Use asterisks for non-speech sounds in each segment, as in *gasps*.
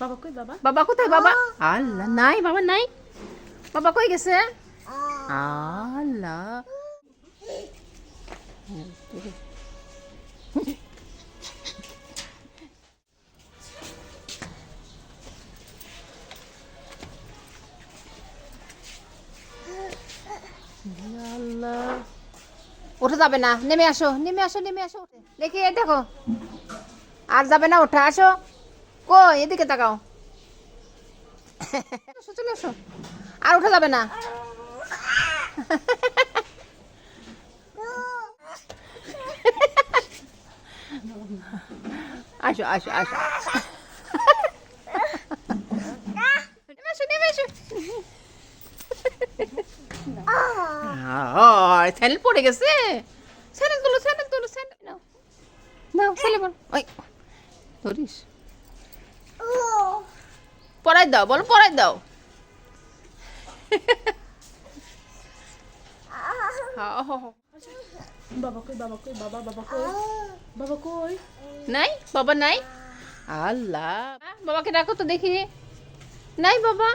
বাবা কই বাবা? বাবা কোথায় বাবা? আল্লাহ নাই বাবা নাই। বাবা কই গেছে? আল্লাহ। ওঠা যাবে না নেমে আসো নেমে আসো নেমে আসো। দেখি দেখো। আর যাবে না ওঠা আসো। কই এদিকে তাকাও। চলে আসো আর ওঠা যাবে না। আসো আসো আসো। স্যান্ডেল পড়ে গেছে। স্যান্ডেল তুলো স্যান্ডেল তুলো স্যান্ডেল নাও নাও স্যান্ডেল ওই ধরিস। পড়াই দাও বলো পড়াই দাও। হা, হা, হা। বাবা কই বাবা কই বাবা বাবা কই বাবা কই? নাই বাবা নাই। আল্লাহ। বাবাকে ডাকো তো দেখি। নাই বাবা।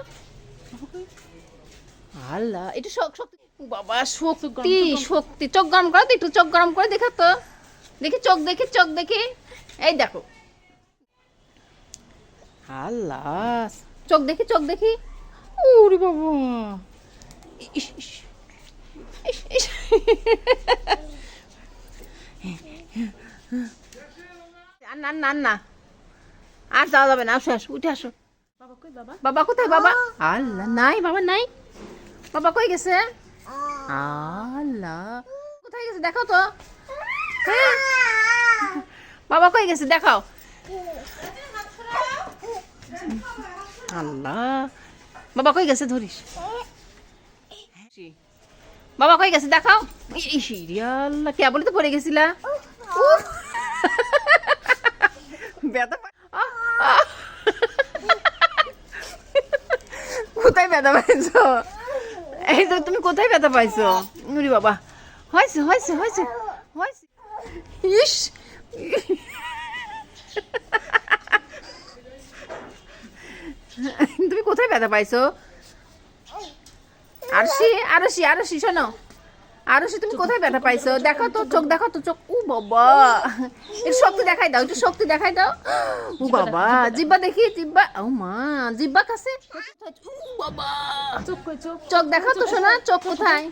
আল্লাহ শক্তি বাবা শক্তি শক্তি চোখ গরম করো তো একটু চোখ গরম করে দেখো তো। দেখি চোখ দেখি চোখ দেখি। এই দেখো। আল্লাহ। চোখ দেখি চোখ দেখি। ওরে বাবা। ইস, ইস। আর না না না। আর যাওয়া যাবে না আসো আসো উঠে আসো। বাবা কই বাবা? বাবা কোথায় বাবা? আল্লাহ নাই বাবা নাই। বাবা কই গেছে? আল্লাহ। কোথায় গেছে দেখাও তো? বাবা কই গেছে দেখাও। আল্লাহ বাবা কই গেছে ধরিস? বাবা কই গেছে দেখাও। আল্লাহ কে বলে তো পড়ে গেছিলা। কোথায় ব্যথা পাইছো? এই তো তুমি কোথায় ব্যথা পাইছো? বাবা। হয়েছে হয়েছে হয়েছে হয়েছে। ইস! *laughs* তুমি কোথায় ব্যথা পাইছো? আরশি আরশি আরশি শোনো। আরশি তুমি কোথায় ব্যথা পাইছো? দেখো তো চোখ দেখো তো চোখ। উ বাবা। একটু শক্তি দেখাই দাও একটু শক্তি দেখাই দাও। *gasps* উ বাবা জিব্বা দেখি জিব্বা। ও মা জিব্বা কাছে। উ বাবা। চোখ কই চোখ? চোখ দেখাও তো শোনা চোখ কোথায়?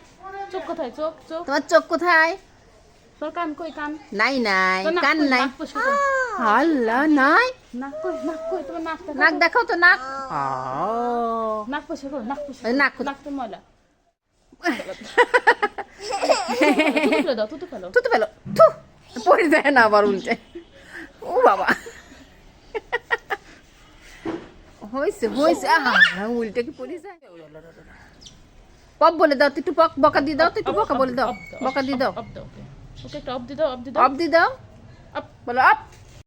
চোখ কোথায় চোখ চোখ? তোমার চোখ কোথায়? তোর কান কই কান? নাই নাই কান নাই। আল্লাহ নাই। নাক কই নাক কই তোমার নাক দেখাও। নাক দেখাও তো নাক। নাক পয়সা করো নাক পয়সা নাক নাক তো ময়লা। *laughs* তুতু ফেলে তুতু ফেলো। থু পড়ে যায় না আবার উল্টে। ও বাবা। হয়েছে হয়েছে আহা উল্টে কি পড়ে যায়? পপ বলে দাও তুই একটু পক বকা দিয়ে দাও একটু বকা বলে দাও। বকা দিয়ে দাও। ওকে একটা অফ দাও অফ দাও। অফ দিয়ে দাও। বলো আপ